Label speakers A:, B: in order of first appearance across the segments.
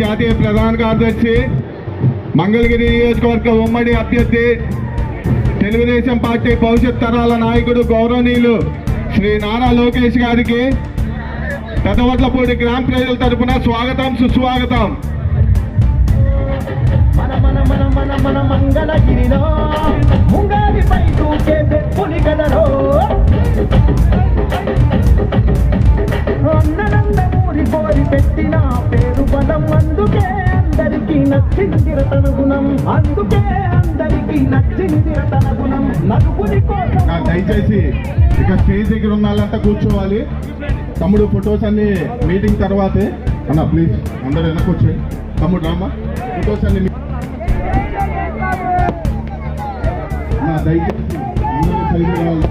A: జాతీయ ప్రధాన కార్యదర్శి మంగళగిరి నియోజకవర్గ ఉమ్మడి అభ్యర్థి తెలుగుదేశం పార్టీ భవిష్యత్ తరాల నాయకుడు గౌరవనీయులు శ్రీ నారా లోకేష్ గారికి పెదవట్లపూడి గ్రామ ప్రజల తరఫున స్వాగతం సుస్వాగతం.
B: మన మన మన మన మన మంగళగిరిలో అన్ననందమూరి కోరి పెట్టిన పేరు బలం. అందుకే అందరికీ నచ్చింది రతన గుణం. అందుకే అందరికీ నచ్చింది రతన గుణం. నలుగురి కోసం
A: దయచేసి ఇక స్టేజ్ దగ్గర ఉన్న వాళ్ళంతా కూర్చోవాలి. తమ్ముడు ఫొటోస్ అన్ని మీటింగ్ తర్వాతే. అన్న ప్లీజ్ అందరు వెనక్కి వచ్చేయి తమ్ముడు రామ్మా ఫొటోస్ అన్ని దయచేసి అందరూ సైడ్ రావాలి.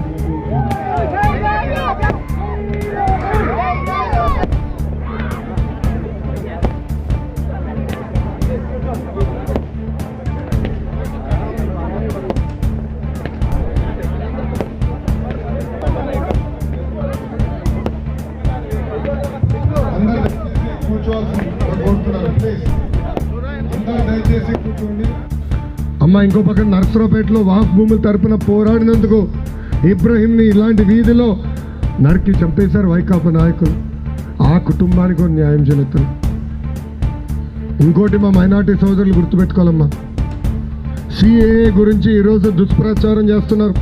C: అమ్మ ఇంకో పక్కన నర్సరావుపేటలో వాఫ్ భూముల తరపున పోరాడినందుకు ఇబ్రహీంని ఇలాంటి వీధిలో నరికి చంపేశారు వైకాపా నాయకులు. ఆ కుటుంబానికి న్యాయం చేస్తారు ఇంకోటి మా మైనార్టీ సోదరులు గుర్తుపెట్టుకోవాలమ్మా. సిఏఏ గురించి ఈరోజు దుష్ప్రచారం చేస్తున్నారు.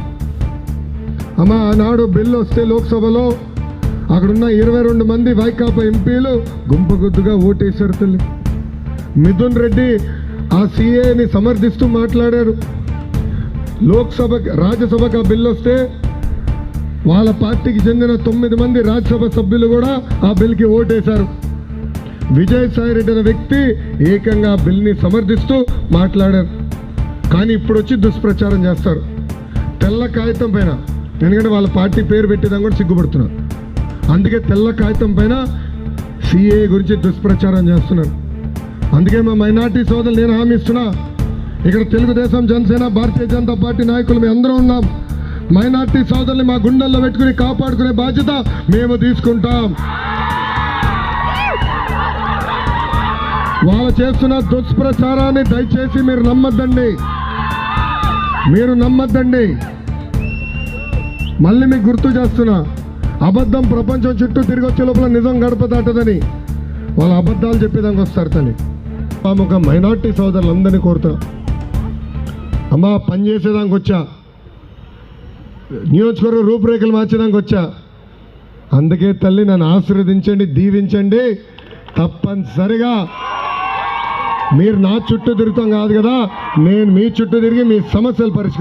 C: అమ్మా ఆనాడు బిల్లు వస్తే లోక్సభలో అక్కడున్న ఇరవై రెండు మంది వైకాపా ఎంపీలు గుంపగుద్దుగా ఓటేశారు తల్లి. మిథున్ రెడ్డి ఆ సీఏని సమర్థిస్తూ మాట్లాడారు. లోక్సభ రాజ్యసభకు ఆ బిల్ వస్తే వాళ్ళ పార్టీకి చెందిన తొమ్మిది మంది రాజ్యసభ సభ్యులు కూడా ఆ బిల్కి ఓటేశారు. విజయసాయి రెడ్డి అనే వ్యక్తి ఏకంగా ఆ బిల్ని సమర్థిస్తూ మాట్లాడారు. కానీ ఇప్పుడు వచ్చి దుష్ప్రచారం చేస్తారు. తెల్ల కాగితం పైన ఎందుకంటే వాళ్ళ పార్టీ పేరు పెట్టేదాన్ని కూడా సిగ్గుపడుతున్నారు. అందుకే తెల్ల కాగితం పైన సిఏ గురించి దుష్ప్రచారం చేస్తున్నారు. అందుకే మా మైనార్టీ సోదరులు నేను హామీ ఇస్తున్నా. ఇక్కడ తెలుగుదేశం జనసేన భారతీయ జనతా పార్టీ నాయకులు మేము అందరం ఉన్నాం. మైనార్టీ సోదరుల్ని మా గుండెల్లో పెట్టుకుని కాపాడుకునే బాధ్యత మేము తీసుకుంటాం. వాళ్ళు చేస్తున్న దుష్ప్రచారాన్ని దయచేసి మీరు నమ్మద్దండి. మీరు నమ్మద్దండి. మళ్ళీ మీకు గుర్తు చేస్తున్నా. అబద్ధం ప్రపంచం చుట్టూ తిరిగి వచ్చే లోపల నిజం గడప దాటదని. వాళ్ళు అబద్ధాలు చెప్పేదానికి వస్తారు తల్లి. ఒక మైనార్టీ సోదరులందరినీ కోరుతున్నాం. అమ్మా పనిచేసేదానికి వచ్చా. నియోజకవర్గ రూపురేఖలు మార్చేదానికి వచ్చా. అందుకే తల్లి నన్ను ఆశీర్వదించండి దీవించండి. తప్పనిసరిగా మీరు నా చుట్టూ తిరుగుతాం కాదు కదా నేను మీ చుట్టూ తిరిగి మీ సమస్యలు పరిష్కరి